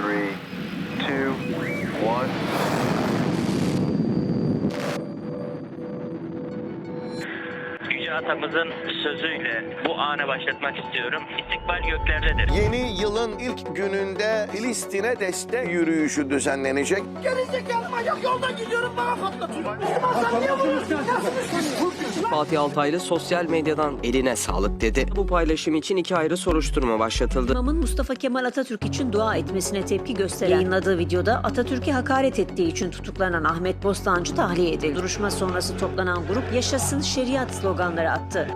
three, two, one. Atamızın sözüyle bu anı başlatmak istiyorum. İstikbal göklerdedir. Yeni yılın ilk gününde Filistin'e destek yürüyüşü düzenlenecek. Fatih Altaylı sosyal medyadan eline sağlık dedi. Bu paylaşım için iki ayrı soruşturma başlatıldı. İmamın Mustafa Kemal Atatürk için dua etmesine tepki gösteren yayınladığı videoda Atatürk'e hakaret ettiği için tutuklanan Ahmet Bostancı tahliye edildi. Duruşma sonrası toplanan grup yaşasın şeriat sloganları attı.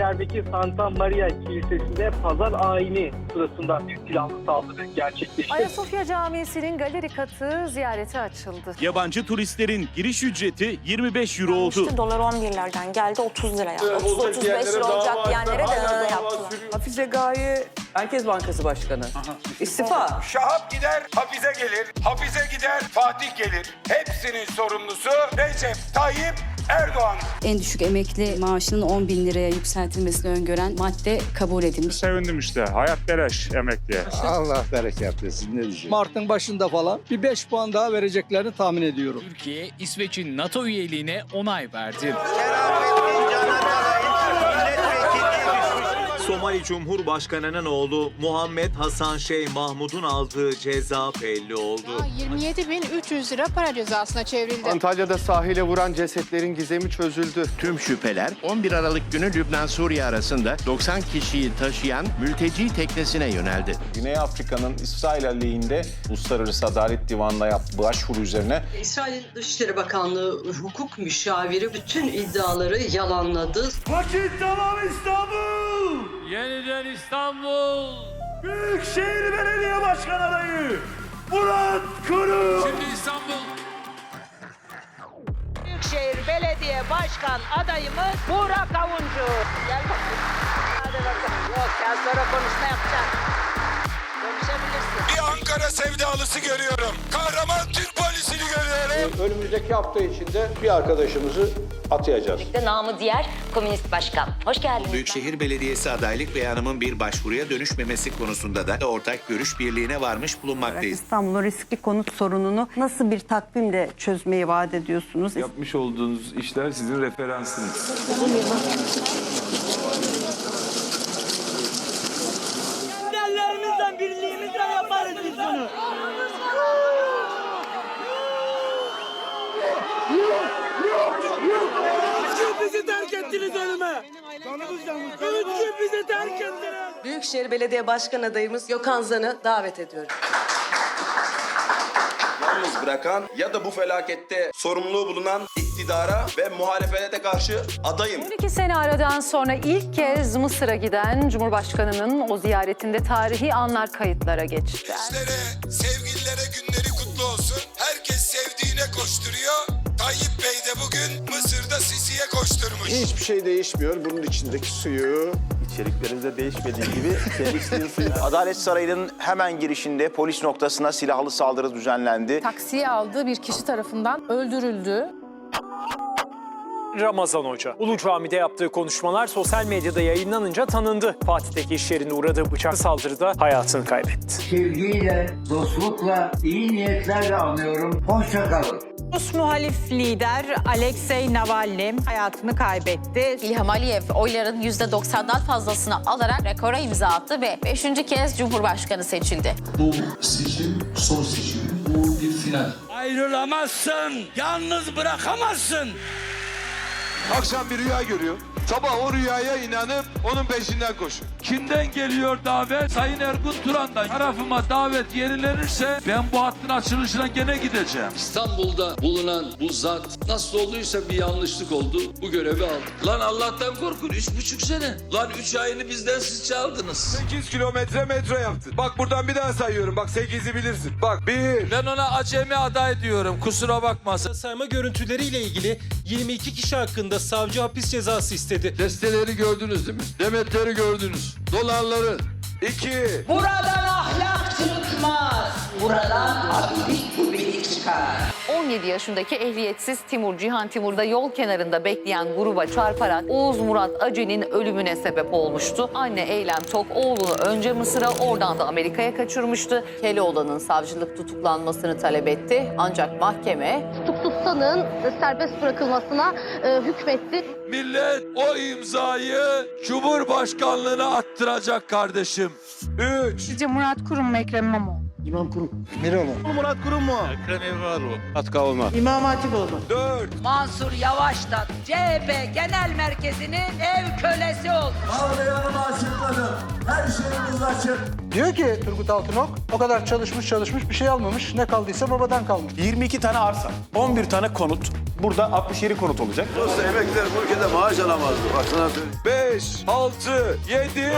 Sarıyer'deki Santa Maria Kilisesi'nde pazar ayini sırasında bir silahlı saldırı gerçekleşti. Ayasofya Camii'sinin galeri katı ziyarete açıldı. Yabancı turistlerin giriş ücreti 25 euro oldu. İşte dolar 11'lerden geldi 30 liraya. 30-35 lira olacak diyenlere de yaptılar. Hafize Gaye Merkez Bankası Başkanı. İstifa. Şahap gider, Hafize gelir. Hafize gider, Fatih gelir. Hepsinin sorumlusu Recep Tayyip Erdoğan. En düşük emekli maaşının 10 bin liraya yükseltilmesini öngören madde kabul edilmiş. Sevindim işte. Hayat beleş emekliye. Allah bereket versin ne diyeceğim. Mart'ın başında falan bir 5 puan daha vereceklerini tahmin ediyorum. Türkiye, İsveç'in NATO üyeliğine onay verdi. Somali Cumhurbaşkanı'nın oğlu Muhammed Hasan Şeyh Mahmud'un aldığı ceza belli oldu. 27.300 lira para cezasına çevrildi. Antalya'da sahile vuran cesetlerin gizemi çözüldü. Tüm şüpheler 11 Aralık günü Lübnan-Suriye arasında 90 kişiyi taşıyan mülteci teknesine yöneldi. Güney Afrika'nın İsrail aleyhinde Uluslararası Adalet Divanı'na yaptığı başvuru üzerine İsrail Dışişleri Bakanlığı hukuk müşaviri bütün iddiaları yalanladı. Vakit tamam İstanbul! Yeniden İstanbul. Büyükşehir Belediye Başkan adayı Murat Kurum. Şimdi İstanbul. Büyükşehir Belediye Başkan adayımız Burak Avuncu. Gel bakayım. Hadi bakalım. Yok ya sonra konuşma yapacağım. Konuşabilirsin. Bir Ankara sevdalısı görüyorum. Kahraman Türk. Önümüzdeki hafta içinde bir arkadaşımızı atayacağız. Namı diğer komünist başkan. Hoş geldiniz. Büyükşehir Belediyesi adaylık beyanımın bir başvuruya dönüşmemesi konusunda da ortak görüş birliğine varmış bulunmaktayız. İstanbul'un riskli konut sorununu nasıl bir takvimle çözmeyi vaat ediyorsunuz? Yapmış olduğunuz işler sizin referansınız. Liderlerimizden, birliğimizden yaparız biz bunu. Üç gün bizi terk ettiniz ölüme. Üç gün bizi terk ettiniz. Büyükşehir Belediye Başkan adayımız Gökhan Zan'ı davet ediyorum. Yalnız bırakan ya da bu felakette sorumluluğu bulunan iktidara ve muhalefete karşı adayım. 12 sene aradan sonra ilk kez Mısır'a giden Cumhurbaşkanı'nın o ziyaretinde tarihi anlar kayıtlara geçti. Gençlere, sevgililere günleri kutlu olsun. Herkes sevdiğine koşturuyor. Tayyip Bey de bugün Mısır'da Sisi'ye koşturmuş. Hiçbir şey değişmiyor. Bunun içindeki suyu İçeriklerinde değişmediği gibi Adalet Sarayı'nın hemen girişinde polis noktasına silahlı saldırı düzenlendi. Taksiye aldığı bir kişi tarafından öldürüldü. Ramazan Hoca. Ulu Cami'de yaptığı konuşmalar sosyal medyada yayınlanınca tanındı. Fatih'teki iş yerinde uğradığı bıçak saldırıda hayatını kaybetti. Sevgiyle, dostlukla, iyi niyetlerle anıyorum. Hoşça kalın. Rus muhalif lider Alexei Navalny hayatını kaybetti. İlham Aliyev oyların %90'dan fazlasını alarak rekora imza attı ve 5. kez Cumhurbaşkanı seçildi. Bu seçim son seçim. Bu bir final. Ayrılamazsın. Yalnız bırakamazsın. Akşam bir rüya görüyor. Sabah o rüyaya inanıp onun peşinden koşun. Kimden geliyor davet? Sayın Ergun Turan'dan. Tarafıma davet yenilenirse ben bu hattın açılışına gene gideceğim. İstanbul'da bulunan bu zat nasıl olduysa bir yanlışlık oldu. Bu görevi aldı. Lan Allah'tan korkun. Üç buçuk sene. Lan üç ayını bizden siz çaldınız. 8 kilometre metro yaptı. Bak buradan bir daha sayıyorum. Bak 8'i bilirsin. Bak 1, Ben ona acemi aday diyorum. Kusura bakmasın. Sayma görüntüleriyle ilgili 22 kişi hakkında savcı hapis cezası istedi. Desteleri gördünüz değil mi? Demetleri gördünüz. Dolarları. 2, Buradan ahlak çıkmaz. Buradan abilik kubilik çıkar. 17 yaşındaki ehliyetsiz Timur Cihan Timur'da yol kenarında bekleyen gruba çarparak Oğuz Murat Ace'nin ölümüne sebep olmuştu. Anne Eylem Tok oğlunu önce Mısır'a oradan da Amerika'ya kaçırmıştı. Keloğlan'ın savcılık tutuklanmasını talep etti. Ancak mahkeme tutuksuz sanığın serbest bırakılmasına e, hükmetti. Millet o imzayı Cumhurbaşkanlığına attıracak kardeşim. 3. Sizce Murat Kurum mu Ekrem İmamoğlu? Mansur Yavaş'tan CHP Genel Merkezi'nin ev kölesi oldu. Diyor ki Turgut Altınok o kadar çalışmış çalışmış bir şey almamış. Ne kaldıysa babadan kalmış. 22 tane arsa, 11 tane konut. Burada 67 konut olacak. Dolayısıyla emekliler bu ülkede maaş alamazdı. Baksana. 5, 6, 7.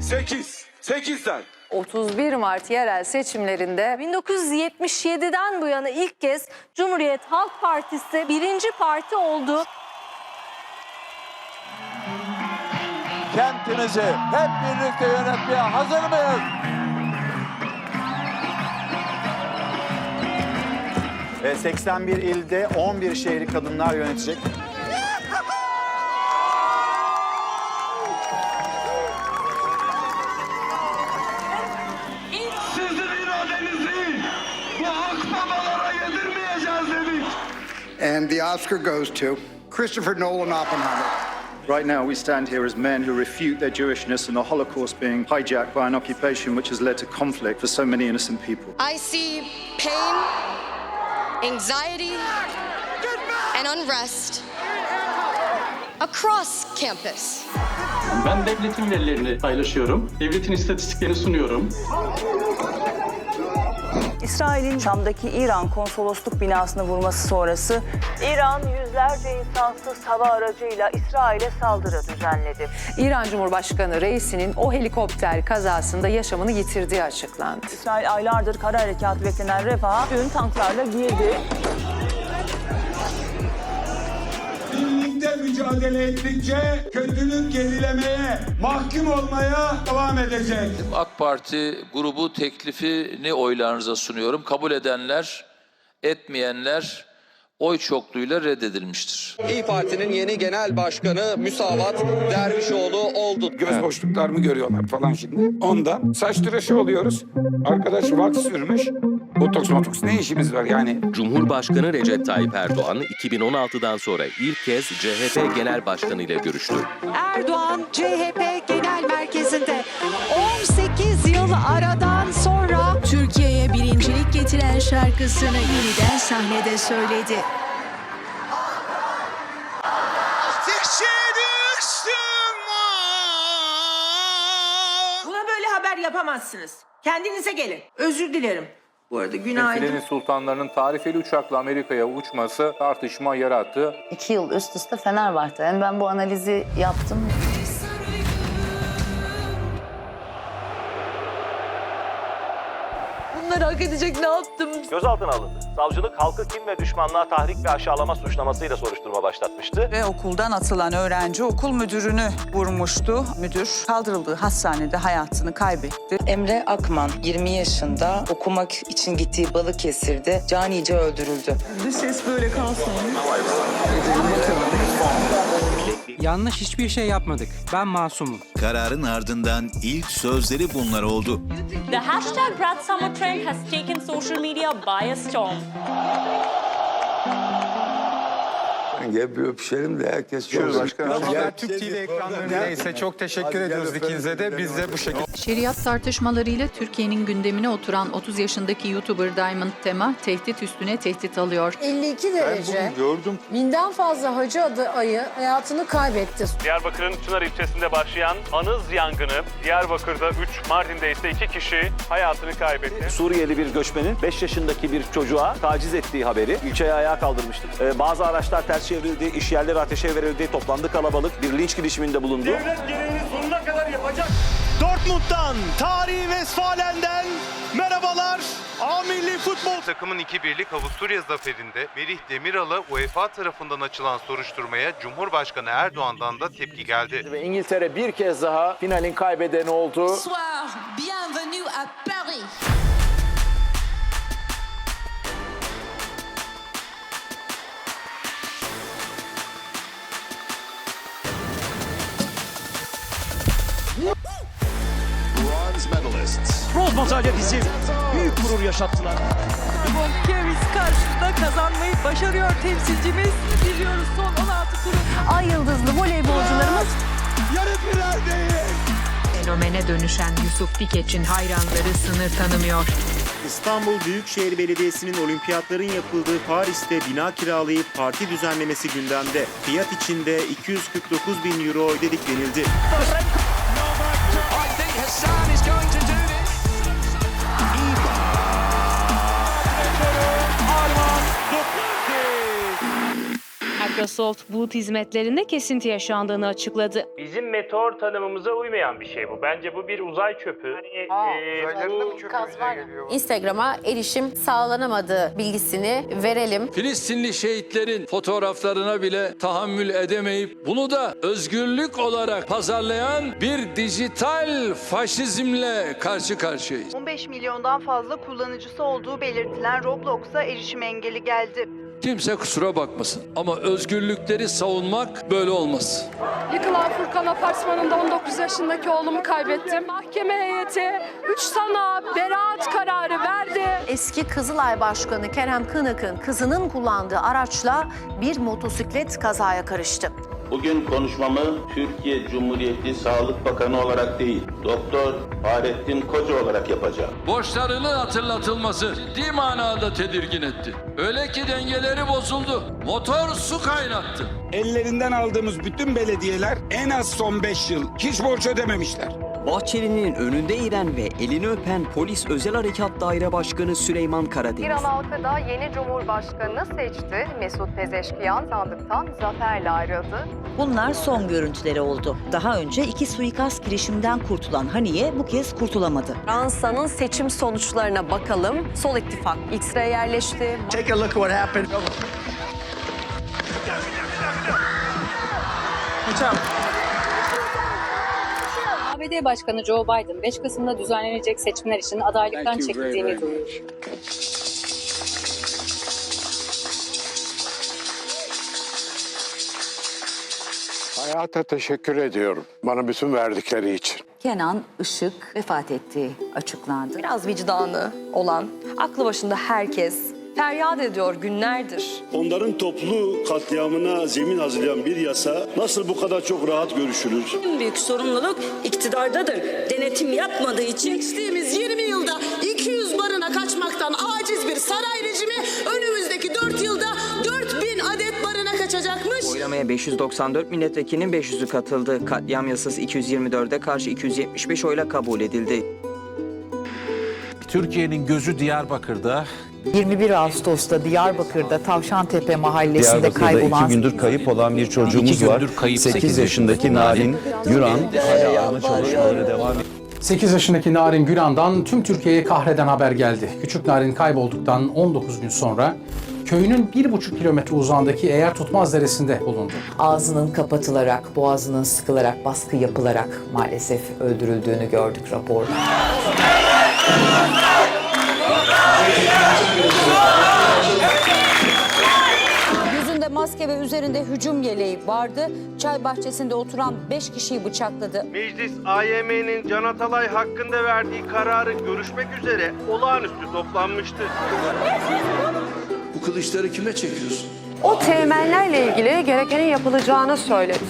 Sekiz. Sekizden. 31 Mart yerel seçimlerinde 1977'den bu yana ilk kez Cumhuriyet Halk Partisi birinci parti oldu. Kentimizi hep birlikte yönetmeye hazır mıyız? Ve 81 ilde 11 şehri kadınlar yönetecek. And the Oscar goes to Christopher Nolan Oppenheimer. Right now, we stand here as men who refute their Jewishness and the Holocaust being hijacked by an occupation which has led to conflict for so many innocent people. I see pain, anxiety, and unrest across campus. Ben devletin verilerini paylaşıyorum. Devletin istatistiklerini sunuyorum. İsrail'in Şam'daki İran konsolosluk binasını vurması sonrası İran yüzlerce insansız hava aracıyla İsrail'e saldırı düzenledi. İran Cumhurbaşkanı reisinin o helikopter kazasında yaşamını yitirdiği açıklandı. İsrail aylardır kara harekatı beklenen Refah'a dün tanklarla girdi. Mücadele ettikçe kötülük gerilemeye, mahkum olmaya devam edecek. AK Parti grubu teklifini oylarınıza sunuyorum. Kabul edenler, etmeyenler oy çokluğuyla reddedilmiştir. İyi Parti'nin yeni genel başkanı Müsavat Dervişoğlu oldu. Göz boşluklar mı görüyorlar falan şimdi. Ondan saç tıraşı oluyoruz. Arkadaş vaks sürmüş. Botoks motoks ne işimiz var yani? Cumhurbaşkanı Recep Tayyip Erdoğan 2016'dan sonra ilk kez CHP Genel Başkanı ile görüştü. Erdoğan CHP Genel Merkezi'nde 18 yıl aradan şarkısını yeniden sahnede söyledi. Buna böyle haber yapamazsınız. Kendinize gelin. Özür dilerim. Bu arada günaydın. sultanlarının tarifeli uçakla Amerika'ya uçması tartışma yarattı. İki yıl üst üste Fenerbahçe. Yani ben bu analizi yaptım. Hak edecek ne yaptım? Gözaltına alındı. Savcılık halkı kim ve düşmanlığa tahrik ve aşağılama suçlamasıyla soruşturma başlatmıştı. Ve okuldan atılan öğrenci okul müdürünü vurmuştu. Müdür kaldırıldığı hastanede hayatını kaybetti. Emre Akman 20 yaşında okumak için gittiği Balıkesir'de canice öldürüldü. Bu ses böyle kalsın. Yanlış hiçbir şey yapmadık. Ben masumum. Kararın ardından ilk sözleri bunlar oldu. The hashtag Brat Summer trend has taken social media by a storm. Gel bir öpüşelim de herkes Türk TV ekranlarındaysa çok teşekkür ediyoruz ikinize de. Biz de bu şekilde. Şeriat tartışmalarıyla Türkiye'nin gündemine oturan 30 yaşındaki YouTuber Diamond Tema tehdit üstüne tehdit alıyor. 52 derece. gördüm. Binden fazla hacı adı ayı hayatını kaybetti. Diyarbakır'ın Çınar ilçesinde başlayan anız yangını, Diyarbakır'da 3, Mardin'de ise 2 kişi hayatını kaybetti. Suriyeli bir göçmenin 5 yaşındaki bir çocuğa taciz ettiği haberi ilçeye ayağa kaldırmıştı. Ee, bazı araçlar ters çevrildi, iş yerleri ateşe verildi, toplandı kalabalık, bir linç girişiminde bulundu. Devlet gereğini sonuna kadar yapacak. Dortmund'dan, tarihi Westfalen'den merhabalar. A Milli Futbol Takımın 2-1'lik Avusturya zaferinde Melih Demiral'a UEFA tarafından açılan soruşturmaya Cumhurbaşkanı Erdoğan'dan da tepki geldi. Ve İngiltere bir kez daha finalin kaybedeni oldu. Bonsoir, bienvenue à Paris. Madalya bizim. Büyük gurur yaşattılar. Kevis karşısında kazanmayı başarıyor temsilcimiz. Biliyoruz son 16 turun. Ay yıldızlı voleybolcularımız Yarı final değil. Fenomene dönüşen Yusuf Dikeç'in hayranları sınır tanımıyor. İstanbul Büyükşehir Belediyesi'nin olimpiyatların yapıldığı Paris'te bina kiralayıp parti düzenlemesi gündemde. Fiyat içinde 249 bin euro ödedik denildi. Microsoft Bulut hizmetlerinde kesinti yaşandığını açıkladı. Bizim meteor tanımımıza uymayan bir şey bu. Bence bu bir uzay çöpü. Instagram'a erişim sağlanamadığı bilgisini verelim. Filistinli şehitlerin fotoğraflarına bile tahammül edemeyip bunu da özgürlük olarak pazarlayan bir dijital faşizmle karşı karşıyayız. 15 milyondan fazla kullanıcısı olduğu belirtilen Roblox'a erişim engeli geldi. Kimse kusura bakmasın ama özgürlükleri savunmak böyle olmaz. Yıkılan Furkan Apartmanı'nda 19 yaşındaki oğlumu kaybettim. Mahkeme heyeti 3 sana beraat kararı verdi. Eski Kızılay Başkanı Kerem Kınık'ın kızının kullandığı araçla bir motosiklet kazaya karıştı. Bugün konuşmamı Türkiye Cumhuriyeti Sağlık Bakanı olarak değil, Doktor Fahrettin Koca olarak yapacağım. Borçlarının hatırlatılması ciddi manada tedirgin etti. Öyle ki dengeleri bozuldu. Motor su kaynattı. Ellerinden aldığımız bütün belediyeler en az son 5 yıl hiç borç ödememişler. Bahçeli'nin önünde eğilen ve elini öpen Polis Özel Harekat Daire Başkanı Süleyman Karadeniz. halkı da yeni cumhurbaşkanını seçti. Mesut Pezeşkiyan sandıktan zaferle ayrıldı. Bunlar son görüntüleri oldu. Daha önce iki suikast girişiminden kurtulan Haniye bu kez kurtulamadı. Fransa'nın seçim sonuçlarına bakalım. Sol ittifak ilk sıraya yerleşti. Take a look at what happened. ABD Başkanı Joe Biden 5 Kasım'da düzenlenecek seçimler için adaylıktan çekildiğini duyurdu. Hayata teşekkür ediyorum. Bana bütün verdikleri için. Kenan Işık vefat ettiği açıklandı. Biraz vicdanı olan, aklı başında herkes feryat ediyor günlerdir. Onların toplu katliamına zemin hazırlayan bir yasa nasıl bu kadar çok rahat görüşülür? En büyük sorumluluk iktidardadır. Denetim yapmadığı için geçtiğimiz 20 yılda 200 barına kaçmaktan aciz bir saray rejimi önümüzdeki 4 yılda 4000 adet barına kaçacakmış. Oylamaya 594 milletvekilinin 500'ü katıldı. Katliam yasası 224'e karşı 275 oyla kabul edildi. Türkiye'nin gözü Diyarbakır'da. 21 Ağustos'ta Diyarbakır'da Tavşantepe mahallesinde Diyarbakır'da iki gündür kayıp olan bir çocuğumuz var. 8 yaşındaki Narin Yuran hala arama çalışmaları devam ediyor. 8 yaşındaki Narin Güran'dan tüm Türkiye'ye kahreden haber geldi. Küçük Narin kaybolduktan 19 gün sonra köyünün 1,5 kilometre uzağındaki Eğer Tutmaz Deresi'nde bulundu. Ağzının kapatılarak, boğazının sıkılarak, baskı yapılarak maalesef öldürüldüğünü gördük raporda. Yüzünde maske ve üzerinde hücum yeleği vardı. Çay bahçesinde oturan 5 kişiyi bıçakladı. Meclis AYM'nin Can Atalay hakkında verdiği kararı görüşmek üzere olağanüstü toplanmıştı. Bu kılıçları kime çekiyorsun? O temellerle ilgili gerekenin yapılacağını söyledi.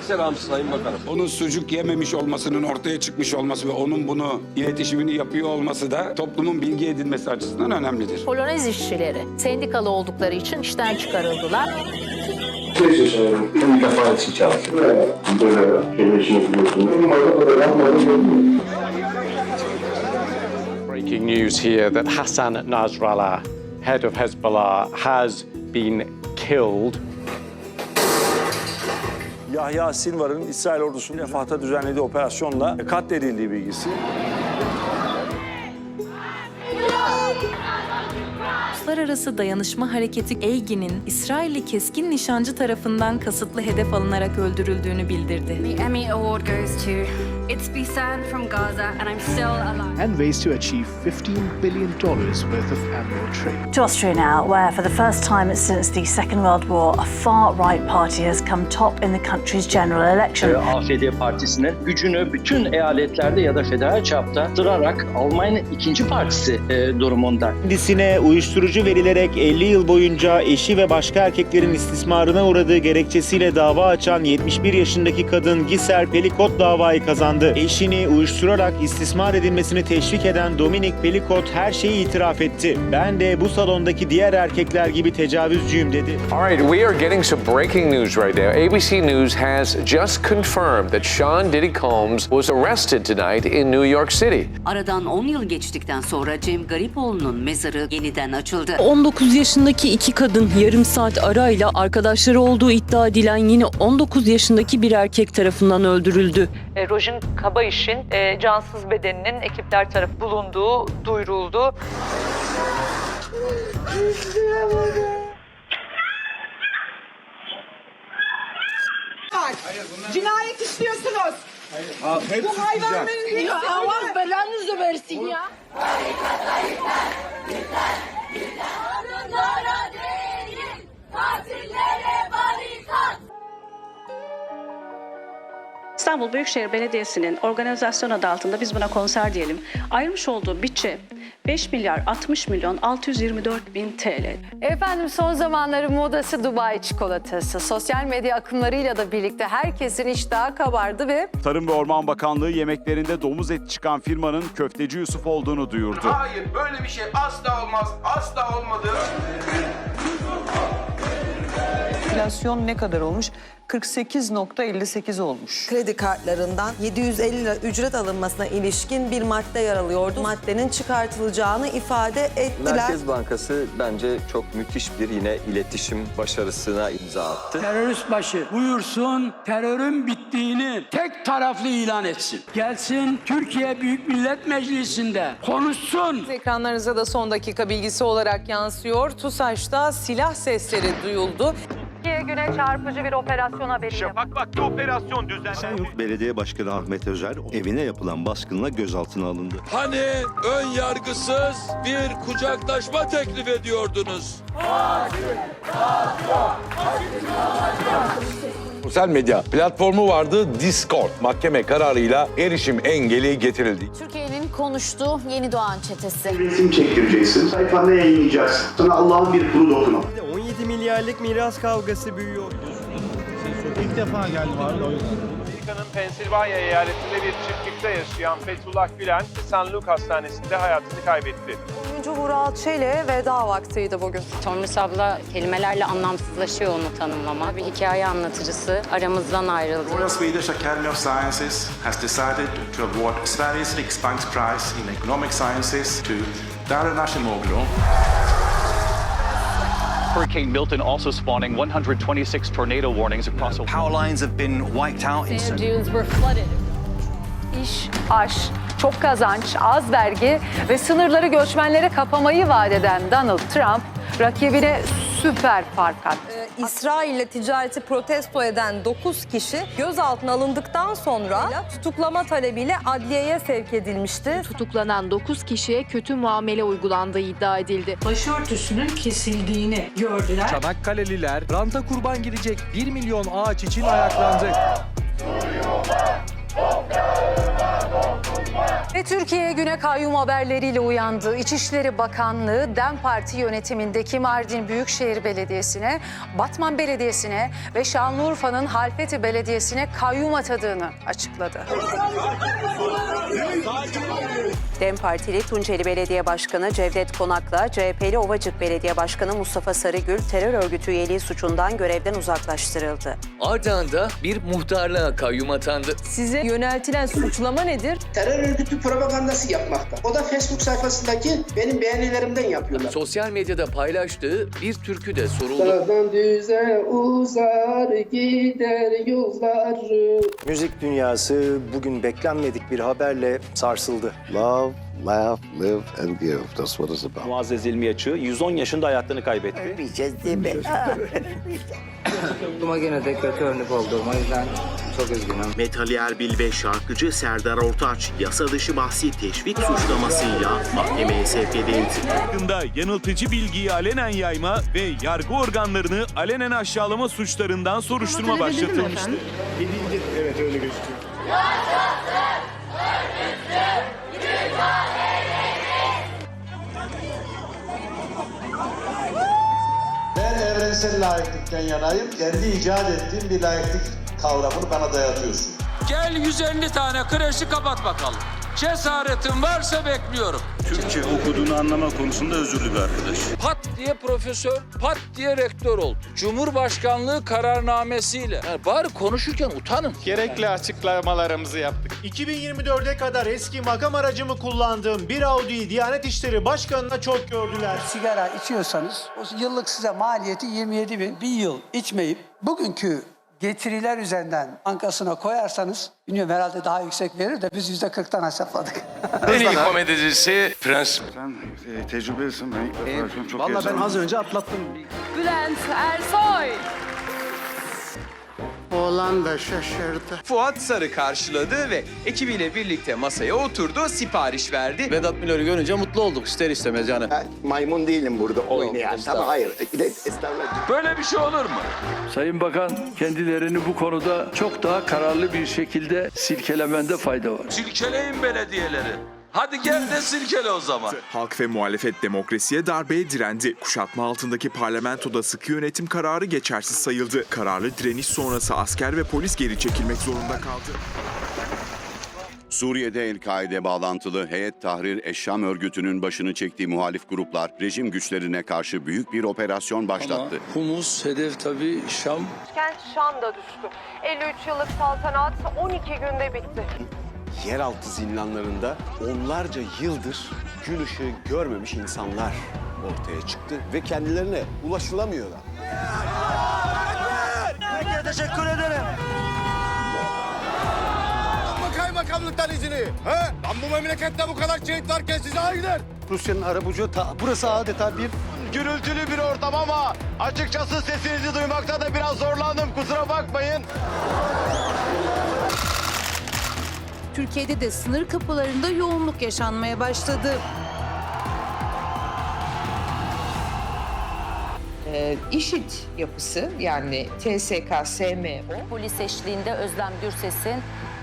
Selam Sayın Bakanım. Onun sucuk yememiş olmasının ortaya çıkmış olması ve onun bunu iletişimini yapıyor olması da toplumun bilgi edinmesi açısından önemlidir. Polonez işçileri sendikalı oldukları için işten çıkarıldılar. Breaking news here that Hassan Nasrallah, head of Hezbollah, has been killed. Yahya Sinvar'ın İsrail ordusunun Refah'ta düzenlediği operasyonla katledildiği bilgisi. Uluslararası Dayanışma Hareketi EYGİ'nin İsrailli keskin nişancı tarafından kasıtlı hedef alınarak öldürüldüğünü bildirdi. The Emmy Award goes to It's Bisan from Gaza, and I'm still alive. and ways to achieve $15 billion worth of annual trade. To Austria now, where for the first time since the Second World War, a far-right party has come top in the country's general election. AFD Partisi'nin gücünü bütün eyaletlerde ya da federal çapta sırarak Almanya'nın ikinci partisi e, durumunda. Kendisine uyuşturucu verilerek 50 yıl boyunca eşi ve başka erkeklerin istismarına uğradığı gerekçesiyle dava açan 71 yaşındaki kadın Giser Pelikot davayı kazandı. Eşini uyuşturarak istismar edilmesini teşvik eden Dominik Pelikot her şeyi itiraf etti. Ben de bu salondaki diğer erkekler gibi tecavüzcüyüm dedi. All right, we are getting some breaking news right now. ABC News has just confirmed that Sean Diddy Combs was arrested tonight in New York City. Aradan 10 yıl geçtikten sonra Cem Garipoğlu'nun mezarı yeniden açıldı. 19 yaşındaki iki kadın yarım saat arayla arkadaşları olduğu iddia edilen yine 19 yaşındaki bir erkek tarafından öldürüldü. E, Rojin Kabayiş'in e, cansız bedeninin ekipler tarafı bulunduğu duyuruldu. Cinayet işliyorsunuz. Bu hayvanların Allah belanızı versin ya. Biz de hanımlara değil, katillere barikat. İstanbul Büyükşehir Belediyesi'nin organizasyon adı altında biz buna konser diyelim. Ayırmış olduğu bütçe 5 milyar 60 milyon 624 bin TL. Efendim son zamanların modası Dubai çikolatası. Sosyal medya akımlarıyla da birlikte herkesin iştahı kabardı ve Tarım ve Orman Bakanlığı yemeklerinde domuz eti çıkan firmanın köfteci Yusuf olduğunu duyurdu. Hayır böyle bir şey asla olmaz. Asla olmadı. Enflasyon ne kadar olmuş? 48.58 olmuş. Kredi kartlarından 750 lira ücret alınmasına ilişkin bir madde yer alıyordu. Maddenin çıkartılacağını ifade ettiler. Merkez Bankası bence çok müthiş bir yine iletişim başarısına imza attı. Terörist başı buyursun terörün bittiğini tek taraflı ilan etsin. Gelsin Türkiye Büyük Millet Meclisi'nde konuşsun. Ekranlarınıza da son dakika bilgisi olarak yansıyor. TUSAŞ'ta silah sesleri duyuldu. Türkiye güne çarpıcı bir operasyon haberiyle. Şafak'ta operasyon düzenlendi. Esenyurt Belediye Başkanı Ahmet Özer evine yapılan baskınla gözaltına alındı. Hani ön yargısız bir kucaklaşma teklif ediyordunuz. Sosyal medya platformu vardı Discord. Mahkeme kararıyla erişim engeli getirildi. Türkiye'nin konuştuğu yeni doğan çetesi. Resim çektireceksin, sayfanda yayınlayacaksın. Sana Allah'ın bir kulu dokunu. 17 milyarlık miras kavgası büyüyor. İlk defa geldim abi o yüzden. Amerika'nın Pensilvanya eyaletinde bir çiftlikte yaşayan Fethullah Gülen, St. Luke Hastanesi'nde hayatını kaybetti. Oyuncu Vural Çele veda vaktiydi bugün. Tomris abla kelimelerle anlamsızlaşıyor onu tanımlama. Bir hikaye anlatıcısı aramızdan ayrıldı. Royal Swedish Academy of Sciences has decided to award Sveriges Riksbanks Prize in Economic Sciences to Darin Ashimoglu. Hurricane Milton also spawning 126 tornado warnings across a Power lines have been wiped out in Sand dunes were flooded. İş, aş, çok kazanç, az vergi ve sınırları göçmenlere kapamayı vaat eden Donald Trump rakibine süper fark attı. İsrail ile ticareti protesto eden 9 kişi gözaltına alındıktan sonra tutuklama talebiyle adliyeye sevk edilmişti. Tutuklanan 9 kişiye kötü muamele uygulandığı iddia edildi. Başörtüsünün kesildiğini gördüler. Çanakkale'liler ranta kurban gidecek 1 milyon ağaç için ayaklandı. Türkiye güne kayyum haberleriyle uyandı. İçişleri Bakanlığı DEM Parti yönetimindeki Mardin Büyükşehir Belediyesi'ne, Batman Belediyesi'ne ve Şanlıurfa'nın Halfeti Belediyesi'ne kayyum atadığını açıkladı. DEM Partili Tunceli Belediye Başkanı Cevdet Konak'la CHP'li Ovacık Belediye Başkanı Mustafa Sarıgül terör örgütü üyeliği suçundan görevden uzaklaştırıldı. Ardından da bir muhtarlığa kayyum atandı. Size yöneltilen suçlama nedir? Terör örgütü propagandası yapmakta. O da Facebook sayfasındaki benim beğenilerimden yapıyorlar. Sosyal medyada paylaştığı bir türkü de soruldu. Dağdan düze uzar gider yollar. Müzik dünyası bugün beklenmedik bir haberle sarsıldı. Love, laugh, live and give. That's what it's about. Muazzez İlmiyaç'ı 110 yaşında hayatını kaybetti. Ölmeyeceğiz değil mi? Topluma gene de kötü örnek olduğum o yüzden çok üzgünüm. Metali Erbil ve şarkıcı Serdar Ortaç yasa dışı bahsi teşvik suçlamasıyla mahkemeye sevk edildi. hakkında yanıltıcı bilgiyi alenen yayma ve yargı organlarını alenen aşağılama suçlarından soruşturma başlatılmıştı. Evet öyle gözüküyor. Evrensel layıklıktan yanayım. Kendi icat ettiğim bir layıklık kavramını bana dayatıyorsun. Gel 150 tane kreşi kapat bakalım. Cesaretin varsa bekliyorum. Türkçe okuduğunu anlama konusunda özürlü bir arkadaş. Pat diye profesör, pat diye rektör oldu. Cumhurbaşkanlığı kararnamesiyle. Yani bari konuşurken utanın. Gerekli açıklamalarımızı yaptık. 2024'e kadar eski makam aracımı kullandığım bir Audi'yi Diyanet İşleri Başkanı'na çok gördüler. Sigara içiyorsanız o yıllık size maliyeti 27 bin. Bir yıl içmeyip bugünkü getiriler üzerinden bankasına koyarsanız bilmiyorum herhalde daha yüksek verir de biz yüzde 40'tan hesapladık. En iyi komedi dizisi Prens. Sen e, tecrübelisin. Ben ilk defa yaşıyorum. Çok Valla ben az önce atlattım. Bülent Ersoy. Oğlan da şaşırdı. Fuat Sarı karşıladı ve ekibiyle birlikte masaya oturdu, sipariş verdi. Vedat Milor'u görünce mutlu olduk ister istemez yani. maymun değilim burada oynayan. Tamam hayır. Estağfurullah. Böyle bir şey olur mu? Sayın Bakan kendilerini bu konuda çok daha kararlı bir şekilde silkelemende fayda var. Silkeleyin belediyeleri. Hadi gel de silkele o zaman. Halk ve muhalefet demokrasiye darbeye direndi. Kuşatma altındaki parlamentoda sıkı yönetim kararı geçersiz sayıldı. Kararlı direniş sonrası asker ve polis geri çekilmek zorunda kaldı. Suriye'de El-Kaide bağlantılı Heyet Tahrir Eşşam örgütünün başını çektiği muhalif gruplar rejim güçlerine karşı büyük bir operasyon başlattı. Humus hedef tabii Şam. Kent Şam'da düştü. 53 yıllık saltanat 12 günde bitti. Yeraltı zindanlarında onlarca yıldır gün ışığı görmemiş insanlar ortaya çıktı ve kendilerine ulaşılamıyorlar. Peki teşekkür ederim. Ama kaymakamlıktan izini. He? Lan bu memlekette bu kadar şehit varken size hayırdır? Rusya'nın arabucu ta, burası adeta bir Gürültülü bir ortam ama açıkçası sesinizi duymakta da biraz zorlandım kusura bakmayın. Türkiye'de de sınır kapılarında yoğunluk yaşanmaya başladı. Ee, IŞİD yapısı yani TSK, SMO Polis eşliğinde Özlem Gürses'in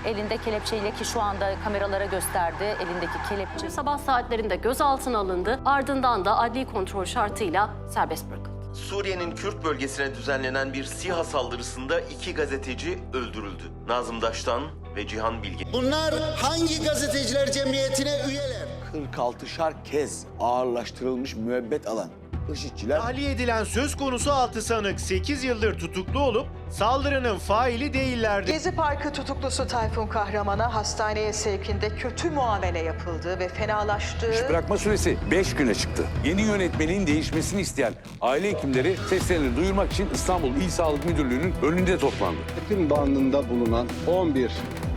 elinde kelepçeyle ki şu anda kameralara gösterdi elindeki kelepçe. Sabah saatlerinde gözaltına alındı. Ardından da adli kontrol şartıyla serbest bırakıldı. Suriye'nin Kürt bölgesine düzenlenen bir SİHA saldırısında iki gazeteci öldürüldü. Nazım Daştan ve Cihan Bilge. Bunlar hangi gazeteciler cemiyetine üyeler? 46'şar kez ağırlaştırılmış müebbet alan IŞİD'çiler Tahliye edilen söz konusu 6 sanık 8 yıldır tutuklu olup saldırının faili değillerdi. Gezi Parkı tutuklusu Tayfun Kahraman'a hastaneye sevkinde kötü muamele yapıldığı ve fenalaştığı... Bırakma süresi 5 güne çıktı. Yeni yönetmenin değişmesini isteyen aile hekimleri seslerini duyurmak için İstanbul İl Sağlık Müdürlüğü'nün önünde toplandı. Hepin bandında bulunan 11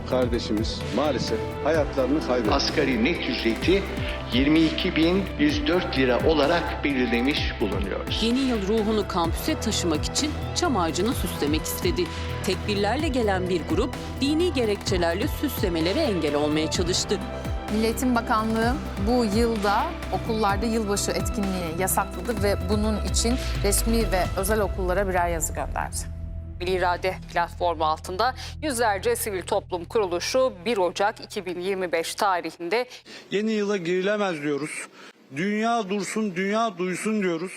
kardeşimiz maalesef hayatlarını kaybetti. Asgari net ücreti 22.104 lira olarak belirlemiş bulunuyoruz. Yeni yıl ruhunu kampüse taşımak için çam ağacını süslemek istedi. Tekbirlerle gelen bir grup dini gerekçelerle süslemelere engel olmaya çalıştı. Milli Eğitim Bakanlığı bu yılda okullarda yılbaşı etkinliği yasakladı ve bunun için resmi ve özel okullara birer yazı gönderdi. İrade platformu altında yüzlerce sivil toplum kuruluşu 1 Ocak 2025 tarihinde Yeni yıla girilemez diyoruz. Dünya dursun, dünya duysun diyoruz.